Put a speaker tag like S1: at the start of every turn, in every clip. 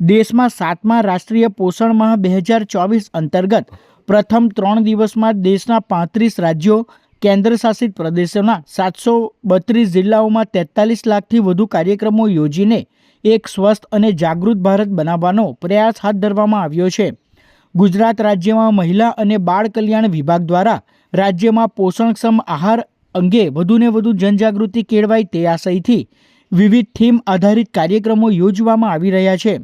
S1: દેશમાં સાતમા રાષ્ટ્રીય પોષણ માહ બે હજાર ચોવીસ અંતર્ગત પ્રથમ ત્રણ દિવસમાં દેશના પાંત્રીસ રાજ્યો, કેન્દ્રશાસિત પ્રદેશોના સાતસો બત્રીસ જિલ્લાઓમાં તેતાલીસ લાખથી વધુ કાર્યક્રમો યોજીને એક સ્વસ્થ અને જાગૃત ભારત બનાવવાનો પ્રયાસ હાથ ધરવામાં આવ્યો છે. ગુજરાત રાજ્યમાં મહિલા અને બાળ કલ્યાણ વિભાગ દ્વારા રાજ્યમાં પોષણક્ષમ આહાર અંગે વધુને વધુ જનજાગૃતિ કેળવાય તે આશયથી વિવિધ થીમ આધારિત કાર્યક્રમો યોજવામાં આવી રહ્યા છે.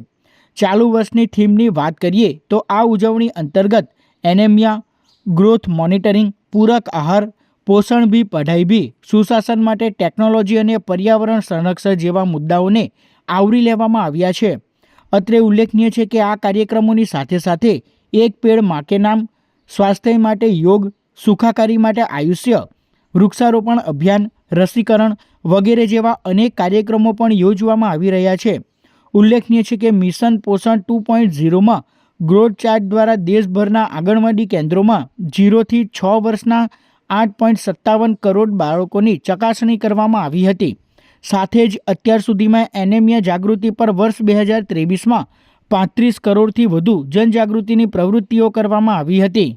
S1: ચાલુ વર્ષની થીમની વાત કરીએ તો આ ઉજવણી અંતર્ગત એનેમિયા, ગ્રોથ મોનિટરિંગ, પૂરક આહાર, પોષણ બી, પઢાઈ બી, સુશાસન માટે ટેકનોલોજી અને પર્યાવરણ સંરક્ષણ જેવા મુદ્દાઓને આવરી લેવામાં આવ્યા છે. અત્રે ઉલ્લેખનીય છે કે આ કાર્યક્રમોની સાથે સાથે એક પેડ માકે નામ, સ્વાસ્થ્ય માટે યોગ, સુખાકારી માટે આયુષ્ય, વૃક્ષારોપણ અભિયાન, રસીકરણ વગેરે જેવા અનેક કાર્યક્રમો પણ યોજવામાં આવી રહ્યા છે. ઉલ્લેખનીય છે કે મિશન પોષણ ટુ પોઈન્ટ ઝીરોમાં ગ્રોથ ચાર્ટ દ્વારા દેશભરના આંગણવાડી કેન્દ્રોમાં ઝીરોથી છ વર્ષના આઠ પોઈન્ટ સત્તાવન કરોડ બાળકોની ચકાસણી કરવામાં આવી હતી. સાથે જ અત્યાર સુધીમાં એનેમિયા જાગૃતિ પર વર્ષ બે હજાર ત્રેવીસમાં પાંત્રીસ કરોડથી વધુ જનજાગૃતિની પ્રવૃત્તિઓ કરવામાં આવી હતી.